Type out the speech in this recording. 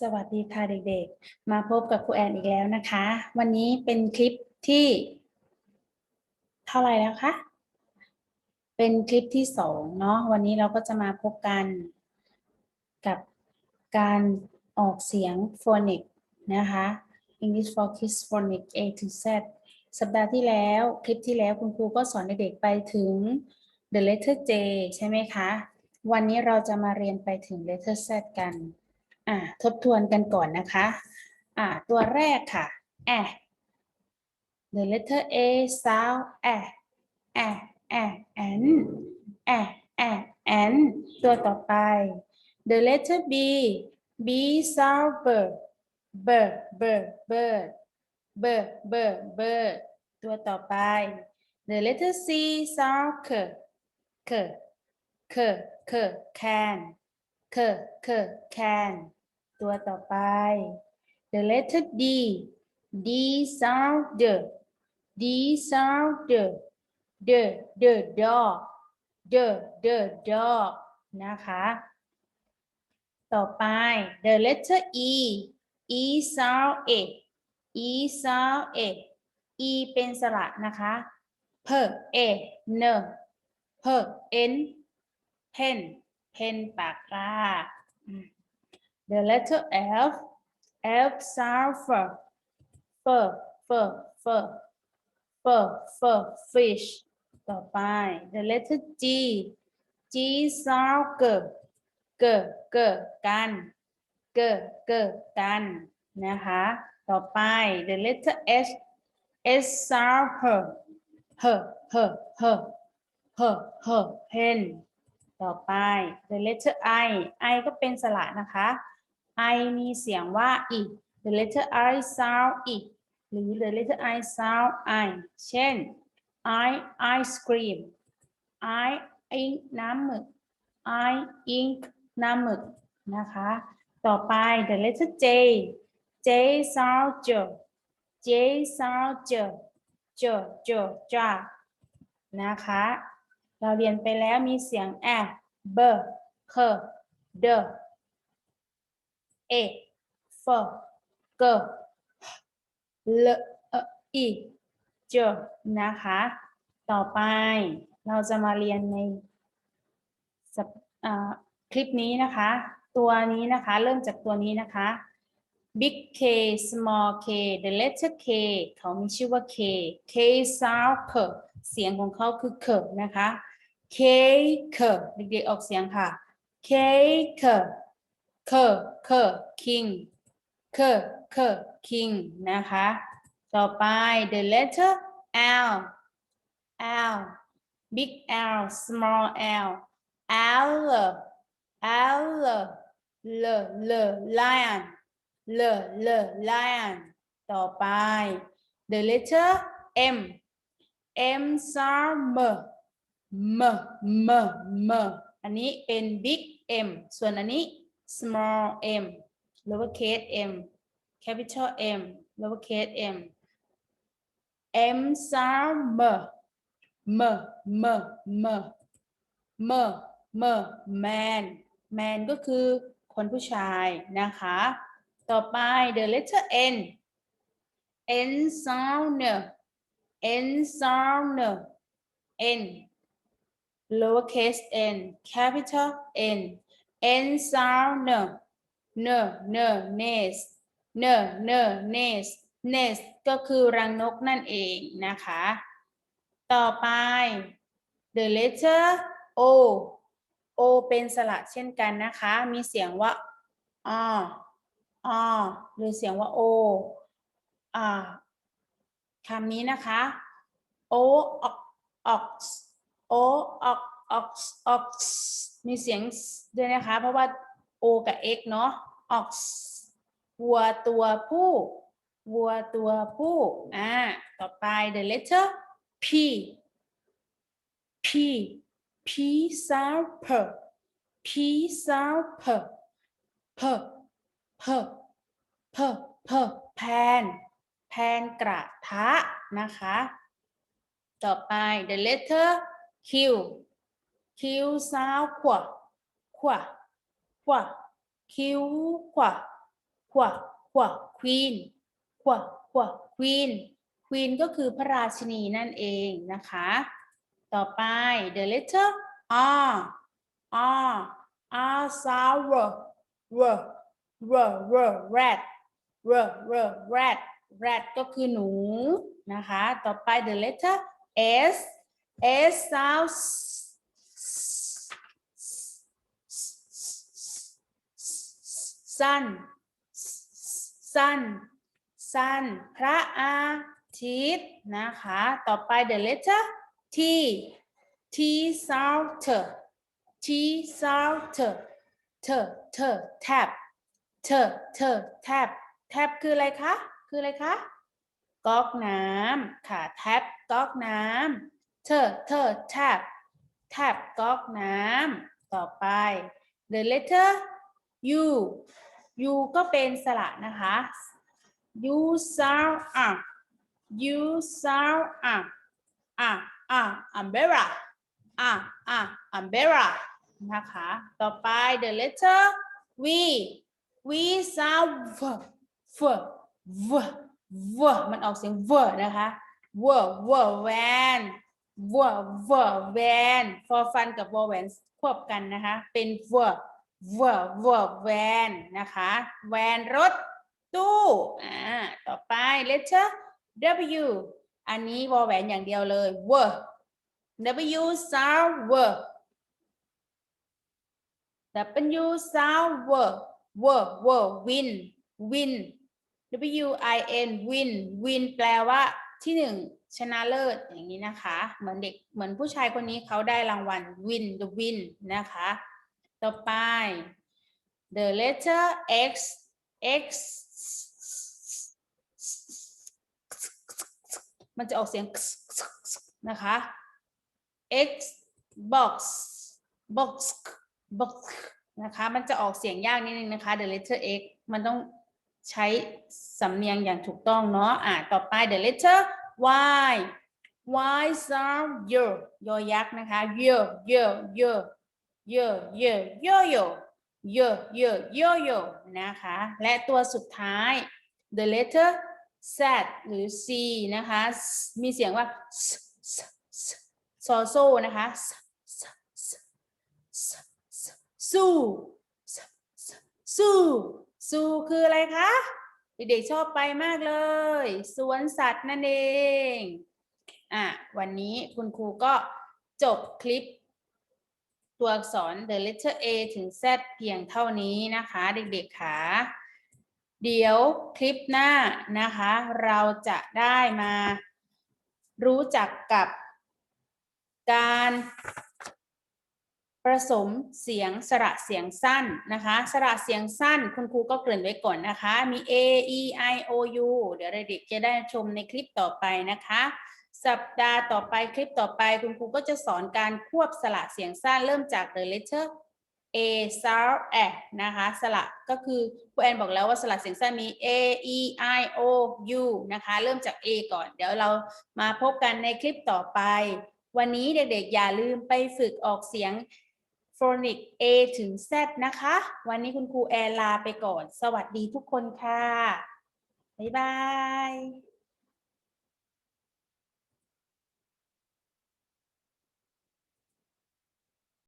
สวัสดีค่ะเด็กๆ มาพบกับครูแอนอีกแล้วนะคะ วันนี้เป็นคลิปที่ เท่าไหร่แล้วคะ เป็นคลิปที่สองเนาะ วันนี้เราก็จะมาพบกันกับการออกเสียง phonic นะคะ English for Kids phonic A to Z สัปดาห์ที่แล้วคลิปที่แล้วคุณครูก็สอนเด็กๆไปถึง the letter J ใช่ไหมคะ วันนี้เราจะมาเรียนไปถึง letter Z กัน อ่าทบทวนกันก่อนนะคะ อ่า ตัวแรกค่ะ a the letter A sound a a a n a a n ตัวต่อไป the letter B B sound b b b bird b b bird ตัวต่อไป the letter C sound k k k k can k k can ตัวต่อไป the letter D D sound d D sound d d d dog d d dog นะคะ ต่อไป the letter E E sound a E sound a E เป็นสระนะคะ p a n p e n pen pen ปากกาอืม The letter F F sound f f f f f f fish ต่อไป The letter G G sound g g g กัน g g กันนะคะ ต่อไป The letter H S sound h h h h h h pen ต่อไป the letter I I ก็เป็นสระนะคะ I มีเสียงว่า i the letter I sound i หรือ the letter I sound I เช่น I ice cream I ink น้ำหมึก I ink น้ำหมึกนะคะ ต่อไป the letter J J sound j J sound j j j j นะคะ เราเรียนไปแล้วมีเสียง a b k d a f g l i j นะคะ ต่อไปเราจะมาเรียนในคลิปนี้นะคะ ตัวนี้นะคะ เริ่มจากตัวนี้นะคะ big K small k the letter K เขามีชื่อว่า K K sound k เสียงของเขาคือ k นะคะ K K เด็กๆออกเสียงค่ะ K K K K king K K king นะคะ ต่อไป the letter L L big L small L L L L L lion L L lion ต่อไป the letter M M sound M M M M อันนี้เป็น big M ส่วนอันนี้ small m lowercase m capital M lowercase m M sound M M M M M M man man ก็คือคนผู้ชายนะคะ ต่อไป the letter N N sound N sound N lowercase n capital N N sound n n n nest n n nest nest ก็คือรังนกนั่นเองนะคะ ต่อไป the letter O O เป็นสระเช่นกันนะคะ มีเสียงว่าอ อหรือเสียงว่า O อ่าคำนี้นะคะ O ox ox O ox ox ox มีเสียงด้วยนะคะ เพราะว่า O กับ X เนาะ ox วัวตัวผู้วัวตัวผู้อ่าต่อไป the letter P P P sound P P sound P P P P P แพนแพนกระทะนะคะ ต่อไป the letter Q Q sound ขวาขวขว Q ขวาขวาขวา queen ขวาขวา queen queen ก็คือพระราชินีนั่นเองนะคะ ต่อไป the letter R R R sour r r r rat r r rat rat ก็คือหนูนะคะ ต่อไป the letter S S sound sun sun sun พระอาทิตย์นะคะ ต่อไป the letter T T sound T T sound T T T tap เธอเธอแทบแทบคืออะไรคะ คืออะไรคะ ก๊อกน้ำค่ะ แทบก๊อกน้ำเธอเธอแทบแทบก๊อกน้ำต่อไป the letter u u ก็เป็นสระนะคะ u S A U u saw a a a umbrella a a umbrella นะคะ ต่อไป the letter v วีซ reserve v v v มันออกเสียง v นะคะ v v van v v van ฟอฟันกับ v แวนควบกันนะคะ เป็น v v v van นนะคะแวนรถตู้อ่าต่อไป letter w อันนี้วอแวนอย่างเดียวเลยเ w w sound w w sound w w w win win W I N win win แปลว่าที่หนึ่งชนะเลิศอย่างนี้นะคะ เหมือนเด็กเหมือนผู้ชายคนนี้เขาได้รางวัล win the win นะคะ ต่อไป the letter X X มันจะออกเสียงนะคะ X box box box นะคะมันจะออกเสียงยากนิดนึงนะคะ the letter X มันต้องใช้สำเนียงอย่างถูกต้องเนาะอ่าต่อไป the letter Y Y sound y ยอยักษ์นะคะ y เย y เยเยเยโยโยยเยโยโยนะคะ และตัวสุดท้าย the letter Z หรือ C นะคะ มีเสียงว่า s s s ซอโซนะคะ สู้ สู้ สู้คืออะไรคะเด็กๆชอบไปมากเลย สวนสัตว์นั่นเองอะวันนี้คุณครูก็จบคลิป ตัวอักษร the letter A ถึง Z เพียงเท่านี้นะคะ เด็กๆค่ะเดี๋ยวคลิปหน้านะคะ เราจะได้มารู้จักกับการ ผสมเสียงสระเสียงสั้นนะคะ สระเสียงสั้นคุณครูก็เกริ่นไว้ก่อนนะคะ มี A E I O U เดี๋ยวเด็กๆจะได้ชมในคลิปต่อไปนะคะ สัปดาห์ต่อไปคลิปต่อไปคุณครูก็จะสอนการควบสระเสียงสั้นเริ่มจาก the letter A sound A นะคะสระก็คือครูแอนบอกแล้วว่าสระเสียงสั้นมี A E I O U นะคะ เริ่มจาก A ก่อน เดี๋ยวเรามาพบกันในคลิปต่อไป วันนี้เด็กๆอย่าลืมไปฝึกออกเสียง โฟนิก A ถึง Z นะคะ วันนี้คุณครูแอลลาไปก่อน สวัสดีทุกคนค่ะ บ๊ายบาย